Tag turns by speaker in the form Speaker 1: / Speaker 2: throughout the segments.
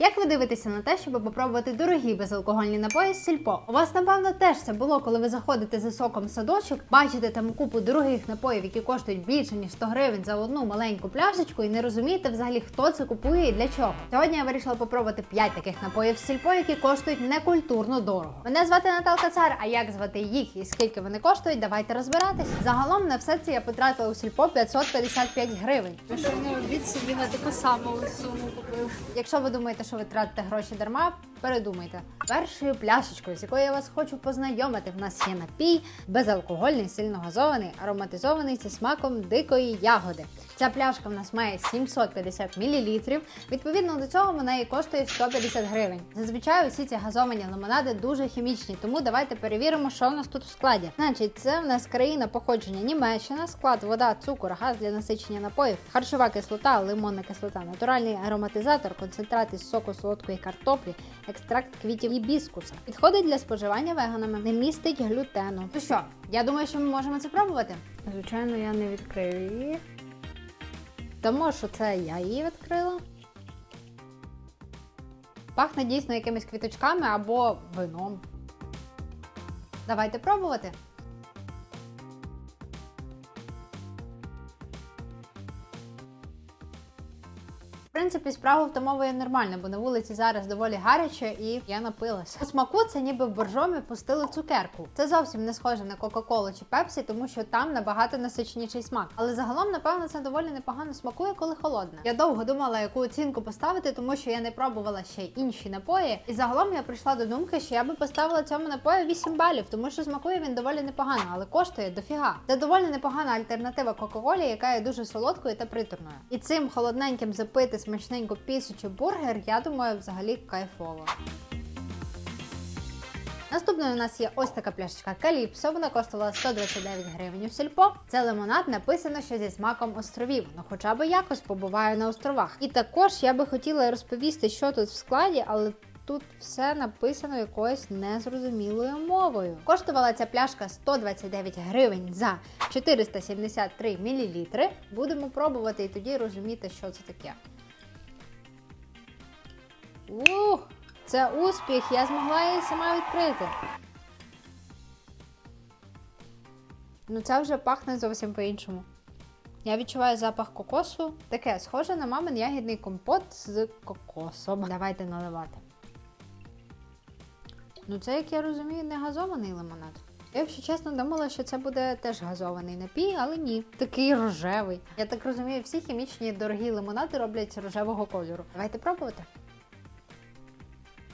Speaker 1: Як ви дивитеся на те, щоб попробувати дорогі безалкогольні напої з сільпо? У вас напевно теж це було, коли ви заходите за соком в садочок, бачите там купу дорогих напоїв, які коштують більше ніж 100 гривень за одну маленьку пляшечку, і не розумієте взагалі, хто це купує і для чого. Сьогодні я вирішила попробувати 5 таких напоїв з сільпо, які коштують некультурно дорого. Мене звати Наталка Цар. А як звати їх і скільки вони коштують? Давайте розбиратись. Загалом на все це я потратила у сільпо 555 гривень.
Speaker 2: Ще не собі на таку саму суму купив.
Speaker 1: Якщо ви думаєте, що ви тратите гроші дарма, передумайте. Першою пляшечкою, з якою я вас хочу познайомити, в нас є напій безалкогольний, сильно газований, ароматизований зі смаком дикої ягоди. Ця пляшка в нас має 750 мл. Відповідно до цього вона і коштує 150 гривень. Зазвичай усі ці газовані лимонади дуже хімічні, тому давайте перевіримо, що в нас тут в складі. Значить, це в нас країна походження Німеччина, склад, вода, цукор, газ для насичення напоїв, харчова кислота, лимонна кислота, натуральний ароматизатор, концентрат із соку солодкої картоплі, екстракт квітів гібіскуса. Підходить для споживання веганами, не містить глютену. Ну що, я думаю, що ми можемо це пробувати. Звичайно, я не відкрию її. Тому що це я її відкрила. Пахне дійсно якимись квіточками або вином. Давайте пробувати. Принципі, справа в тому є нормально, бо на вулиці зараз доволі гаряче і я напилася. По смаку це ніби в боржомі пустили цукерку. Це зовсім не схоже на Кока-Колу чи Пепсі, тому що там набагато насиченіший смак. Але загалом, напевно, це доволі непогано смакує, коли холодне. Я довго думала, яку оцінку поставити, тому що я не пробувала ще інші напої. І загалом я прийшла до думки, що я би поставила цьому напою 8 балів, тому що смакує він доволі непогано, але коштує дофіга. Це доволі непогана альтернатива Кока-Колі, яка є дуже солодкою та приторною. І цим холодненьким запити смачненьку піцу чи бургер, я думаю, взагалі кайфово. Наступною у нас є ось така пляшечка Каліпсо. Вона коштувала 129 гривень у сільпо. Це лимонад написано, що зі смаком островів. Ну хоча б якось побуваю на островах. І також я би хотіла розповісти, що тут в складі, але. Тут все написано якоюсь незрозумілою мовою. Коштувала ця пляшка 129 гривень за 473 мл. Будемо пробувати і тоді розуміти, що це таке. Ух! Це успіх! Я змогла її сама відкрити. Ну, це вже пахне зовсім по-іншому. Я відчуваю запах кокосу. Таке схоже на мамин ягідний компот з кокосом. Давайте наливати. Ну, це, як я розумію, не газований лимонад. Я, якщо чесно, думала, що це буде теж газований напій, але ні. Такий рожевий. Я так розумію, всі хімічні дорогі лимонади роблять рожевого кольору. Давайте пробувати.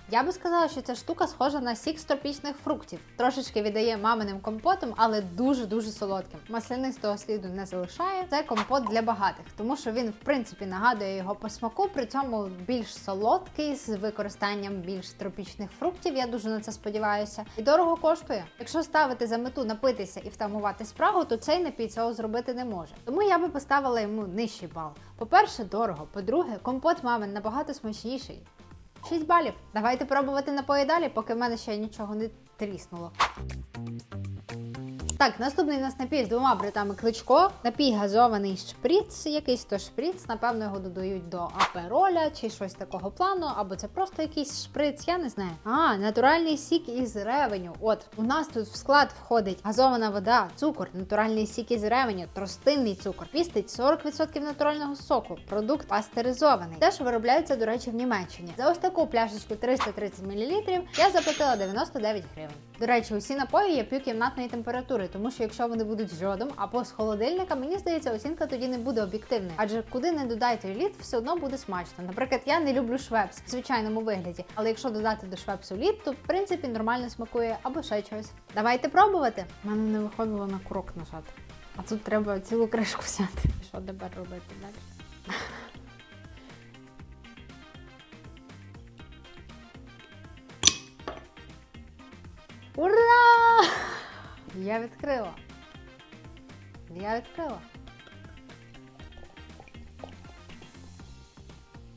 Speaker 1: Я би сказала, що ця штука схожа на сік з тропічних фруктів. Трошечки віддає маминим компотом, але дуже-дуже солодким. Маслянистого сліду не залишає. Це компот для багатих, тому що він, в принципі, нагадує його по смаку, при цьому більш солодкий, з використанням більш тропічних фруктів. Я дуже на це сподіваюся. І дорого коштує. Якщо ставити за мету напитися і втамувати спрагу, то цей напій цього зробити не може. Тому я би поставила йому нижчий бал. По-перше, дорого. По-друге, компот мамин набагато смачніший. 6 балів. Давайте пробувати напої далі, поки в мене ще нічого не тріснуло. Так, наступний у нас напій з двома бритами кличко. Напій газований шприц, якийсь то шприц. Напевно, його додають до апероля чи щось такого плану, або це просто якийсь шприц, я не знаю. А, натуральний сік із ревеню. От у нас тут в склад входить газована вода, цукор, натуральний сік із ревеню, тростинний цукор. Містить 40% натурального соку. Продукт пастеризований. Теж виробляється, до речі, в Німеччині. За ось таку пляшечку 330 мл я заплатила 99 гривень. До речі, усі напої я п'ю кімнатної температури, тому що якщо вони будуть з льодом або з холодильника, мені здається, оцінка тоді не буде об'єктивною. Адже куди не додайте лід, все одно буде смачно. Наприклад, я не люблю швепс в звичайному вигляді, але якщо додати до швепсу лід, то в принципі нормально смакує або ще щось. Давайте пробувати. У мене не виходило на курок нажати. А тут треба цілу кришку взяти. Що тепер робити далі? Ура! Я відкрила. Я відкрила.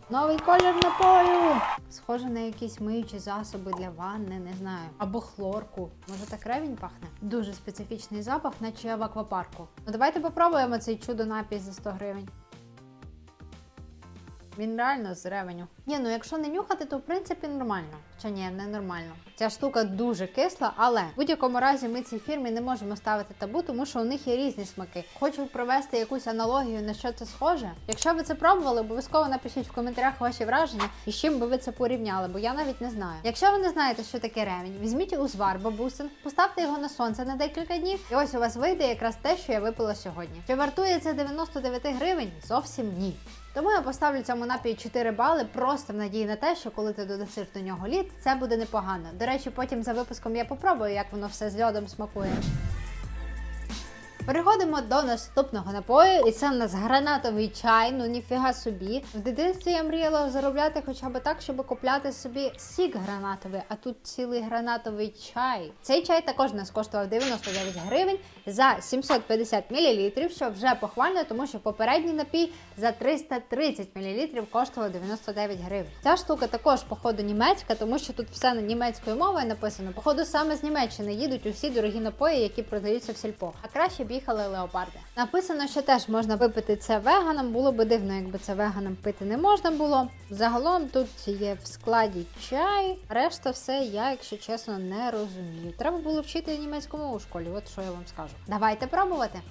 Speaker 1: Новий колір напою! Схоже на якісь миючі засоби для ванни, не знаю. Або хлорку. Може так ревінь пахне? Дуже специфічний запах, наче в аквапарку. Ну давайте попробуємо цей чудо напій за 100 гривень. Він реально з ревеню. Ні, ну якщо не нюхати, то в принципі нормально. Чи ні, нормально. Ця штука дуже кисла, але в будь-якому разі ми цій фірмі не можемо ставити табу, тому що у них є різні смаки. Хочу провести якусь аналогію на що це схоже. Якщо ви це пробували, обов'язково напишіть в коментарях ваші враження і з чим би ви це порівняли, бо я навіть не знаю. Якщо ви не знаєте, що таке ревень, візьміть узвар бабусин, поставте його на сонце на декілька днів, і ось у вас вийде якраз те, що я випила сьогодні. Чи вартує це 99 гривень? Зовсім ні. Тому я поставлю цьому напію 4 бали просто в надії на те, що коли ти додасиш до нього лід, це буде непогано. До речі, потім за випуском я попробую, як воно все з льодом смакує. Переходимо до наступного напою, і це в нас гранатовий чай. Ну ніфіга собі. В дитинстві я мріяла заробляти хоча б так, щоб купляти собі сік гранатовий, а тут цілий гранатовий чай. Цей чай також нас коштував 99 гривень за 750 мл, що вже похвально, тому що попередній напій за 330 мл коштував 99 гривень. Ця штука також, походу, німецька, тому що тут все на німецькою мовою написано. Походу, саме з Німеччини їдуть усі дорогі напої, які продаються в сільпо. А краще б їхали леопарди. Написано, що теж можна випити це веганам. Було би дивно, якби це веганам пити не можна було. Загалом тут є в складі чай. Решта все я, якщо чесно, не розумію. Треба було вчити німецьку мову у школі. От що я вам скажу. Давайте пробувати.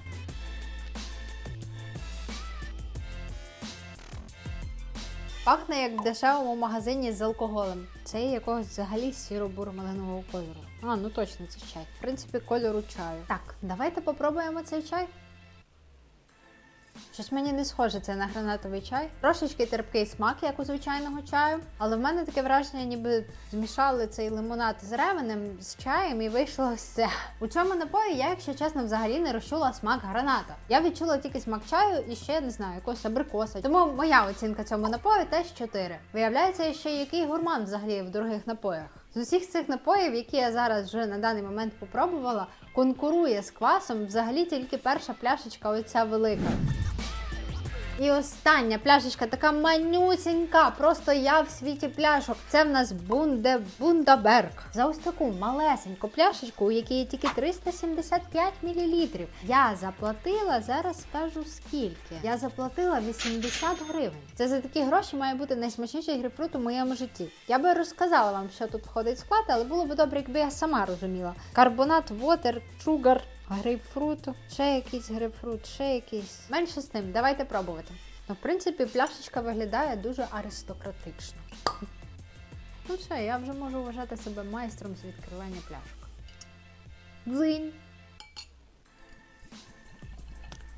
Speaker 1: Пахне як в дешевому магазині з алкоголем. Це є якогось взагалі сіро-бурмаленого кольору. А, ну точно, це чай. В принципі, кольору чаю. Так, давайте попробуємо цей чай. Щось мені не схоже це на гранатовий чай. Трошечки терпкий смак, як у звичайного чаю. Але в мене таке враження, ніби змішали цей лимонад з ревенем з чаєм і вийшло це. У цьому напої я, якщо чесно, взагалі не розчула смак граната. Я відчула тільки смак чаю і ще не знаю, якогось абрикоса. Тому моя оцінка цьому напою теж 4. Виявляється, ще який гурман взагалі в дорогих напоях. З усіх цих напоїв, які я зараз вже на даний момент попробувала, конкурує з квасом взагалі тільки перша пляшечка, оця велика. І остання пляшечка така манюсінька, просто я в світі пляшок. Це в нас Бунде Бундаберг. За ось таку малесеньку пляшечку, у якій є тільки 375 мл. Я заплатила, зараз скажу скільки. Я заплатила 80 гривень. Це за такі гроші має бути найсмачніший грейпфрут у моєму житті. Я би розказала вам, що тут входить в склад, але було б добре, якби я сама розуміла. Карбонат, вотер, шугар, грейпфруту, ще якийсь грейпфрут, ще якийсь. Менше з тим, давайте пробувати. Ну, в принципі, пляшечка виглядає дуже аристократично. Ну все, я вже можу вважати себе майстром з відкривання пляшок. Дзинь.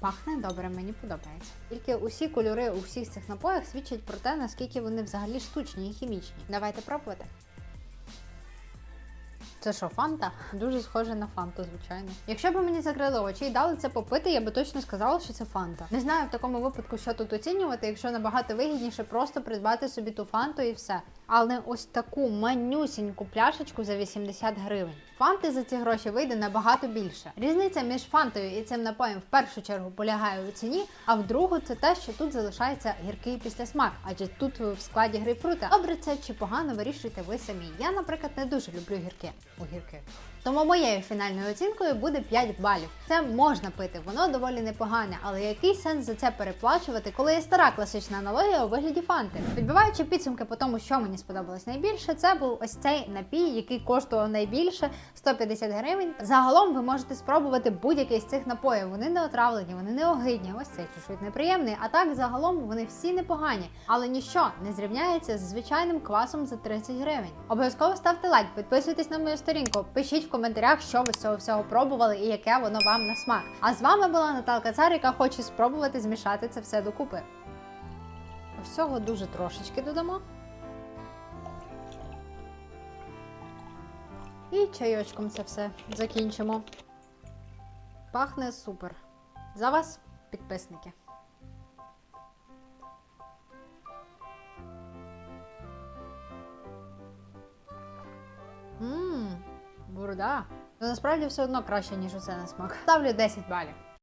Speaker 1: Пахне добре, мені подобається. Тільки усі кольори у всіх цих напоях свідчать про те, наскільки вони взагалі штучні і хімічні. Давайте пробувати. Це що, фанта? Дуже схоже на фанту, звичайно. Якщо б мені закрили очі і дали це попити, я би точно сказала, що це фанта. Не знаю в такому випадку, що тут оцінювати, якщо набагато вигідніше просто придбати собі ту фанту і все. Але ось таку манюсіньку пляшечку за 80 гривень. Фанти за ці гроші вийде набагато більше. Різниця між фантою і цим напоєм в першу чергу полягає у ціні, а в другу це те, що тут залишається гіркий післясмак, адже тут в складі грейпфрута. Добре, це чи погано вирішуєте ви самі. Я, наприклад, не дуже люблю гірки. У Огірки. Тому моєю фінальною оцінкою буде 5 балів. Це можна пити, воно доволі непогане, але який сенс за це переплачувати, коли є стара класична аналогія у вигляді фанти? Підбиваючи підсумки по тому, що мені сподобалось найбільше, це був ось цей напій, який коштував найбільше 150 гривень. Загалом ви можете спробувати будь-який з цих напоїв. Вони не отравлені, вони не огидні. Ось цей чуть-чуть неприємний. А так загалом вони всі непогані, але ніщо не зрівняється з звичайним квасом за 30 гривень. Обов'язково ставте лайк, підписуйтесь на мою сторінку, пишіть в коментарях, що ви з цього всього пробували і яке воно вам на смак. А з вами була Наталка Цар, яка хоче спробувати змішати це все докупи. Всього дуже трошечки додамо. І чайочком це все закінчимо. Пахне супер. За вас, підписники. Бурда. Ну насправді все одно краще, ніж усе на смак. Ставлю 10 балів.